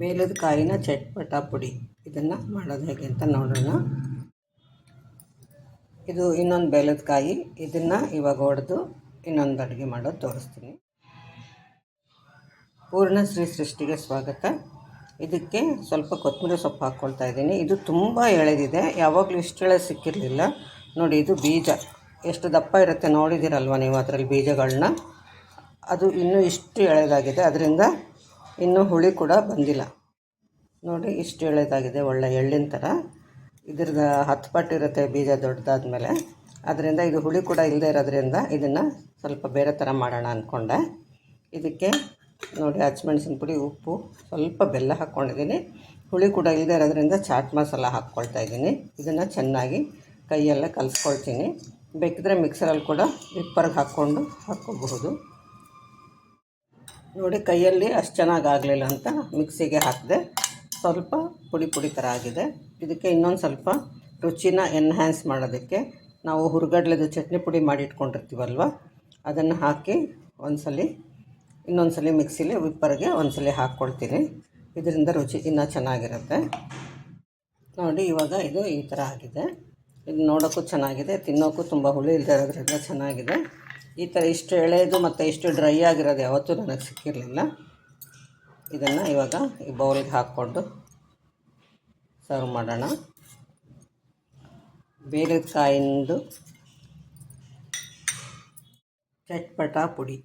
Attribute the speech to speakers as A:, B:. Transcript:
A: ಬೇಲದ ಕಾಯಿನ ಚಟ್ಪಟ ಪುಡಿ. ಇದನ್ನು ಮಾಡೋದು ಹೇಗೆ ಅಂತ ನೋಡೋಣ. ಇದು ಇನ್ನೊಂದು ಬೇಲದ ಕಾಯಿ. ಇದನ್ನು ಇವಾಗ ಹೊಡೆದು ಇನ್ನೊಂದು ಅಡುಗೆ ಮಾಡೋದು ತೋರಿಸ್ತೀನಿ. ಪೂರ್ಣ ಶ್ರೀ ಸೃಷ್ಟಿಗೆ ಸ್ವಾಗತ. ಇದಕ್ಕೆ ಸ್ವಲ್ಪ ಕೊತ್ತಂಬರಿ ಸೊಪ್ಪು ಹಾಕ್ಕೊಳ್ತಾ ಇದ್ದೀನಿ. ಇದು ತುಂಬ ಎಳೆದಿದೆ. ಯಾವಾಗಲೂ ಇಷ್ಟು ಎಳೆ ಸಿಕ್ಕಿರಲಿಲ್ಲ. ನೋಡಿ, ಇದು ಬೀಜ. ಎಷ್ಟು ದಪ್ಪ ಇರುತ್ತೆ ನೋಡಿದ್ದೀರಲ್ವ ನೀವು ಅದರಲ್ಲಿ ಬೀಜಗಳನ್ನ ಅದು ಇನ್ನೂ ಇಷ್ಟು ಎಳೆದಾಗಿದೆ. ಅದರಿಂದ ಇನ್ನೂ ಹುಳಿ ಕೂಡ ಬಂದಿಲ್ಲ. ನೋಡಿ, ಇಷ್ಟು ಎಳೆದಾಗಿದೆ, ಒಳ್ಳೆ ಎಳ್ಳಿನ ಥರ ಇದ್ರದ್ದು ಹತ್ತು ಪಟ್ಟು ಇರುತ್ತೆ ಬೀಜ ದೊಡ್ಡದಾದ ಮೇಲೆ ಅದರಿಂದ ಇದು ಹುಳಿ ಕೂಡ ಇಲ್ಲದೆ ಇರೋದ್ರಿಂದ ಇದನ್ನು ಸ್ವಲ್ಪ ಬೇರೆ ಥರ ಮಾಡೋಣ ಅಂದ್ಕೊಂಡೆ ಇದಕ್ಕೆ ನೋಡಿ, ಹಚ್ಮೆಣ್ಸಿನ ಪುಡಿ, ಉಪ್ಪು, ಸ್ವಲ್ಪ ಬೆಲ್ಲ ಹಾಕ್ಕೊಂಡಿದ್ದೀನಿ. ಹುಳಿ ಕೂಡ ಇಲ್ಲದೆ ಇರೋದ್ರಿಂದ ಚಾಟ್ ಮಸಾಲ ಹಾಕ್ಕೊಳ್ತಾ ಇದ್ದೀನಿ. ಇದನ್ನು ಚೆನ್ನಾಗಿ ಕೈಯೆಲ್ಲ ಕಲಿಸ್ಕೊಳ್ತೀನಿ. ಬೇಕಿದ್ರೆ ಮಿಕ್ಸರಲ್ಲಿ ಕೂಡ ವಿಪ್ಪರ್ಗೆ ಹಾಕ್ಕೊಂಡು ಹಾಕ್ಕೋಬಹುದು. ನೋಡಿ ಕೈಯಲ್ಲಿ ಅಷ್ಟು ಚೆನ್ನಾಗಿ ಆಗಲಿಲ್ಲ ಅಂತ ಮಿಕ್ಸಿಗೆ ಹಾಕಿದೆ. ಸ್ವಲ್ಪ ಪುಡಿ ಪುಡಿ ಥರ ಆಗಿದೆ. ಇದಕ್ಕೆ ಇನ್ನೊಂದು ಸ್ವಲ್ಪ ರುಚಿನ ಎನ್ಹ್ಯಾನ್ಸ್ ಮಾಡೋದಕ್ಕೆ ನಾವು ಹುರ್ಗಡ್ಲೆದು ಚಟ್ನಿ ಪುಡಿ ಮಾಡಿ ಇಟ್ಕೊಂಡಿರ್ತೀವಲ್ವ ಅದನ್ನು ಹಾಕಿ ಒಂದ್ಸಲಿ ಇನ್ನೊಂದು ಸಲ ಮಿಕ್ಸಿಲಿ ವಿಪ್ಪರ್ಗೆ ಸಲ ಹಾಕ್ಕೊಳ್ತೀನಿ. ಇದರಿಂದ ರುಚಿ ಇನ್ನೂ ಚೆನ್ನಾಗಿರುತ್ತೆ. ನೋಡಿ ಇವಾಗ ಇದು ಈ ಥರ ಆಗಿದೆ. ಇದು ನೋಡೋಕ್ಕೂ ಚೆನ್ನಾಗಿದೆ, ತಿನ್ನೋಕ್ಕೂ ತುಂಬ ಹುಳಿ ಇಲ್ಲದೆ ಇರೋದ್ರಿಂದ ಚೆನ್ನಾಗಿದೆ. ಈ ಥರ ಇಷ್ಟು ಎಳೆದು ಮತ್ತು ಇಷ್ಟು ಡ್ರೈ ಆಗಿರೋದು ಯಾವತ್ತೂ ನನಗೆ ಸಿಕ್ಕಿರಲಿಲ್ಲ. ಇದನ್ನು ಇವಾಗ ಈ ಬೌಲ್ಗೆ ಹಾಕ್ಕೊಂಡು ಸರ್ವ್ ಮಾಡೋಣ. ಬೇರೆ ಕಾಯಿಂದು ಚಟ್ಪಟ ಪುಡಿ.